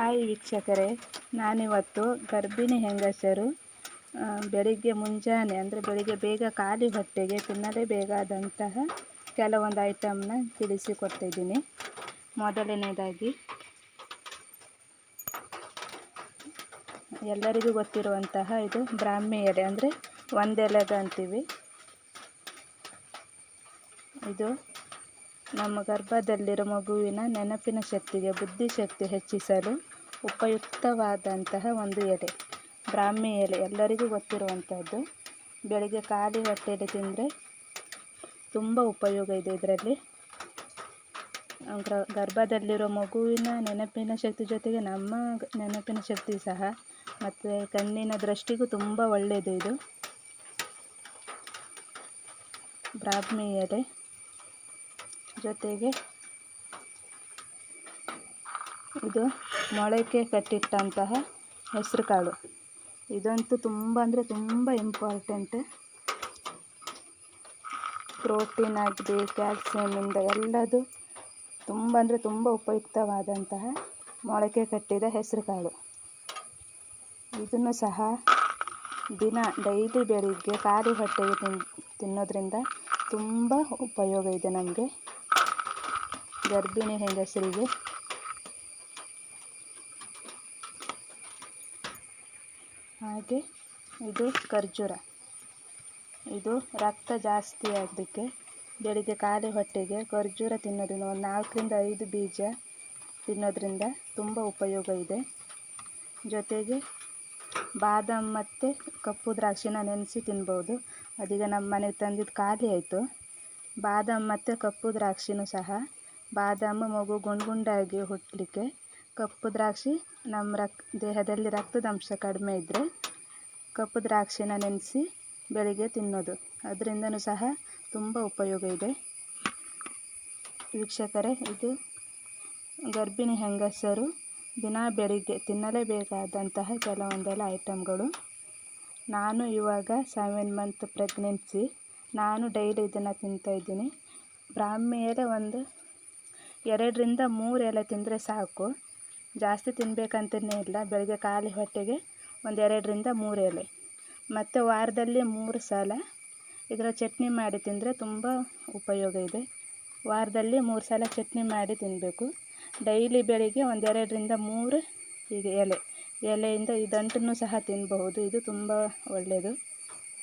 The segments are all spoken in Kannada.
ಹಾಯ್ ವೀಕ್ಷಕರೇ, ನಾನಿವತ್ತು ಗರ್ಭಿಣಿ ಹೆಂಗಸರು ಬೆಳಿಗ್ಗೆ ಮುಂಜಾನೆ, ಅಂದರೆ ಬೆಳಿಗ್ಗೆ ಬೇಗ ಖಾಲಿ ಹೊಟ್ಟೆಗೆ ತಿನ್ನಲೇಬೇಕಾದಂತಹ ಕೆಲವೊಂದು ಐಟಮ್ನ ತಿಳಿಸಿಕೊಡ್ತಿದ್ದೀನಿ. ಮೊದಲನೇದಾಗಿ, ಎಲ್ಲರಿಗೂ ಗೊತ್ತಿರುವಂತಹ ಇದು ಬ್ರಾಹ್ಮಿ ಎಲೆ, ಅಂದರೆ ಒಂದೆಲೆದು ಅಂತೀವಿ ಇದು ನಮ್ಮ ಗರ್ಭದಲ್ಲಿರೋ ಮಗುವಿನ ನೆನಪಿನ ಶಕ್ತಿಗೆ ಬುದ್ಧಿಶಕ್ತಿ ಹೆಚ್ಚಿಸಲು ಉಪಯುಕ್ತವಾದಂತಹ ಒಂದು ಎಲೆ ಬ್ರಾಹ್ಮಿ ಎಲೆ. ಎಲ್ಲರಿಗೂ ಗೊತ್ತಿರುವಂಥದ್ದು ಬೆಳಿಗ್ಗೆ ಖಾಲಿ ಹೊಟ್ಟೆಯಲ್ಲಿ ತಿಂದರೆ ತುಂಬ ಉಪಯೋಗ ಇದೆ ಇದರಲ್ಲಿ. ಗ್ರ- ಗರ್ಭದಲ್ಲಿರೋ ಮಗುವಿನ ನೆನಪಿನ ಶಕ್ತಿ ಜೊತೆಗೆ ನಮ್ಮ ನೆನಪಿನ ಶಕ್ತಿ ಸಹ, ಮತ್ತು ಕಣ್ಣಿನ ದೃಷ್ಟಿಗೂ ತುಂಬ ಒಳ್ಳೆಯದು ಇದು. ಬ್ರಾಹ್ಮಿ ಎಲೆ. ಜೊತೆಗೆ ಇದು ಮೊಳಕೆ ಕಟ್ಟಿಟ್ಟಂತಹ ಹೆಸರು ಕಾಳು. ಇದಂತೂ ತುಂಬ ಅಂದರೆ ತುಂಬ ಇಂಪಾರ್ಟೆಂಟ್ ಪ್ರೋಟೀನ್ ಆಗಲಿ ಕ್ಯಾಲ್ಸಿಯಮಿಂದ ಎಲ್ಲದು ತುಂಬ ಅಂದರೆ ತುಂಬ ಉಪಯುಕ್ತವಾದಂತಹ ಮೊಳಕೆ ಕಟ್ಟಿದ ಹೆಸರು ಕಾಳು. ಇದನ್ನು ಸಹ ದಿನ ಡೈಲಿ ಬೆಳಿಗ್ಗೆ ಖಾಲಿ ಹೊಟ್ಟೆಗೆ ತಿನ್, ತಿನ್ನೋದ್ರಿಂದ ತುಂಬ ಉಪಯೋಗ ಇದೆ ನಮಗೆ. ಗರ್ಭಿಣಿ ಹೆಂಗಸರಿಗೆ. ಹಾಗೆ ಇದು ಖರ್ಜೂರ. ಇದು ರಕ್ತ ಜಾಸ್ತಿ ಆಗಲಿಕ್ಕೆ ಬೆಳಿಗ್ಗೆ ಖಾಲಿ ಹೊಟ್ಟೆಗೆ ಖರ್ಜೂರ ತಿನ್ನೋದ್ರಿಂದ ಒಂದು ನಾಲ್ಕರಿಂದ ಐದು ಬೀಜ ತಿನ್ನೋದ್ರಿಂದ ತುಂಬ ಉಪಯೋಗ ಇದೆ. ಜೊತೆಗೆ ಬಾದಾಮ್ ಮತ್ತು ಕಪ್ಪು ದ್ರಾಕ್ಷಿನ ನೆನೆಸಿ ತಿನ್ಬೋದು. ಅದೀಗ ನಮ್ಮ ಮನೆಗೆ ತಂದಿದ್ದು ಖಾಲಿ ಆಯಿತು. ಬಾದಾಮ್ ಮತ್ತು ಕಪ್ಪು ದ್ರಾಕ್ಷಿನೂ ಸಹ ಬಾದಾಮು ಮಗು ಗುಂಡು ಗುಂಡಾಗಿ ಹುಟ್ಟಲಿಕ್ಕೆ ಕಪ್ಪು ದ್ರಾಕ್ಷಿ ನಮ್ಮ ರಕ್, ದೇಹದಲ್ಲಿ ರಕ್ತದ ಅಂಶ ಕಡಿಮೆ ಇದ್ದರೆ ಕಪ್ಪು ದ್ರಾಕ್ಷಿನ ನೆನೆಸಿ ಬೆಳಿಗ್ಗೆ ತಿನ್ನೋದು. ಅದರಿಂದನೂ ಸಹ ತುಂಬ ಉಪಯೋಗ ಇದೆ. ವೀಕ್ಷಕರೇ, ಇದು ಗರ್ಭಿಣಿ ಹೆಂಗಸರು ದಿನ ಬೆಳಿಗ್ಗೆ ತಿನ್ನಲೇಬೇಕಾದಂತಹ ಕೆಲವೊಂದೆಲ್ಲ ಐಟಮ್ಗಳು ನಾನು ಇವಾಗ ಸೆವೆನ್ ಮಂತ್ ಪ್ರೆಗ್ನೆನ್ಸಿ. ನಾನು ಡೈಲಿ ಇದನ್ನು ತಿಂತಾಯಿದ್ದೀನಿ ಬ್ರಾಹ್ಮಿಯರೇ ಒಂದು ಎರಡರಿಂದ ಮೂರು ಎಲೆ ತಿಂದರೆ ಸಾಕು. ಜಾಸ್ತಿ ತಿನ್ನಬೇಕಂತನೇ ಇಲ್ಲ. ಬೆಳಗ್ಗೆ ಖಾಲಿ ಹೊಟ್ಟೆಗೆ ಒಂದು ಎರಡರಿಂದ ಮೂರು ಎಲೆ. ಮತ್ತು ವಾರದಲ್ಲಿ ಮೂರು ಸಲ ಇದರ ಚಟ್ನಿ ಮಾಡಿ ತಿಂದರೆ ತುಂಬ ಉಪಯೋಗ ಇದೆ. ವಾರದಲ್ಲಿ ಮೂರು ಸಲ ಚಟ್ನಿ ಮಾಡಿ ತಿನ್ನಬೇಕು ಡೈಲಿ ಬೆಳಿಗ್ಗೆ ಒಂದೆರಡರಿಂದ ಮೂರು ಈಗ ಎಲೆ. ಎಲೆಯಿಂದ ಈ ದಂಟನ್ನು ಸಹ ತಿನ್ನಬಹುದು ಇದು ತುಂಬ ಒಳ್ಳೆಯದು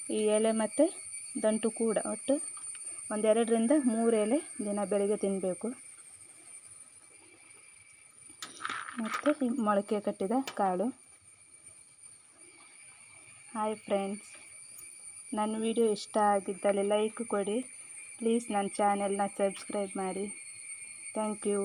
ಈ ಎಲೆ ಮತ್ತು ದಂಟು ಕೂಡ. ಒಟ್ಟು ಒಂದೆರಡರಿಂದ ಮೂರು ಎಲೆ ದಿನ ಬೆಳಿಗ್ಗೆ ತಿನ್ನಬೇಕು ಮತ್ತು ಈ ಮೊಳಕೆ ಕಟ್ಟಿದ ಕಾಳು. ಹಾಯ್ ಫ್ರೆಂಡ್ಸ್ ನನ್ನ ವಿಡಿಯೋ ಇಷ್ಟ ಆಗಿದ್ದಲ್ಲಿ ಲೈಕ್ ಕೊಡಿ. ಪ್ಲೀಸ್ ನನ್ನ ಚಾನೆಲ್ನ ಸಬ್ಸ್ಕ್ರೈಬ್ ಮಾಡಿ. Thank you